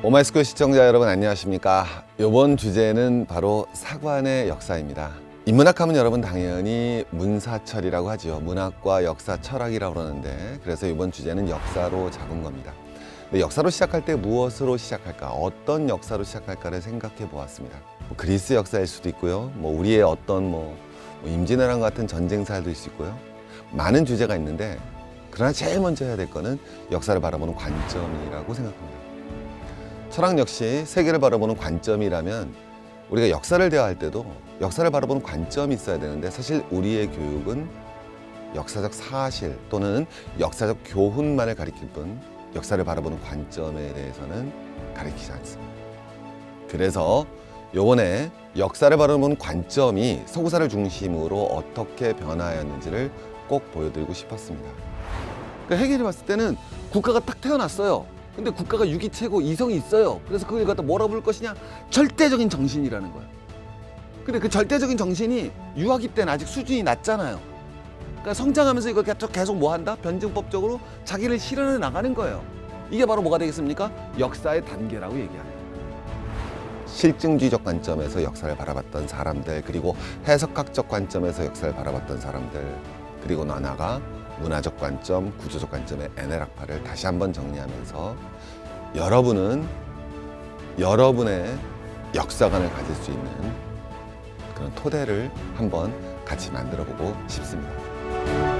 오마이스쿨 시청자 여러분 안녕하십니까? 이번 주제는 바로 사관의 역사입니다. 인문학 하면 여러분 당연히 문사철이라고 하죠. 문학과 역사, 철학이라고 그러는데 그래서 이번 주제는 역사로 잡은 겁니다. 역사로 시작할 때 무엇으로 시작할까? 어떤 역사로 시작할까를 생각해 보았습니다. 뭐 그리스 역사일 수도 있고요. 뭐 우리의 어떤 뭐, 뭐 임진왜란 같은 전쟁사도 있을 수 있고요. 많은 주제가 있는데 그러나 제일 먼저 해야 될 거는 역사를 바라보는 관점이라고 생각합니다. 철학 역시 세계를 바라보는 관점이라면 우리가 역사를 대화할 때도 역사를 바라보는 관점이 있어야 되는데 사실 우리의 교육은 역사적 사실 또는 역사적 교훈만을 가리킬 뿐 역사를 바라보는 관점에 대해서는 가리키지 않습니다. 그래서 요번에 역사를 바라보는 관점이 서구사를 중심으로 어떻게 변화하였는지를 꼭 보여드리고 싶었습니다. 그러니까 해결이 봤을 때는 국가가 딱 태어났어요. 근데 국가가 유기체고 이성이 있어요. 그래서 그걸 갖다 뭐라 부를 것이냐? 절대적인 정신이라는 거예요. 근데 그 절대적인 정신이 유아기 때는 아직 수준이 낮잖아요. 그러니까 성장하면서 이걸 계속 계속 뭐 한다? 변증법적으로 자기를 실현해 나가는 거예요. 이게 바로 뭐가 되겠습니까? 역사의 단계라고 얘기합니다. 실증주의적 관점에서 역사를 바라봤던 사람들 그리고 해석학적 관점에서 역사를 바라봤던 사람들 그리고 나나가 문화적 관점, 구조적 관점의 NL학파를 다시 한번 정리하면서 여러분은 여러분의 역사관을 가질 수 있는 그런 토대를 한번 같이 만들어 보고 싶습니다.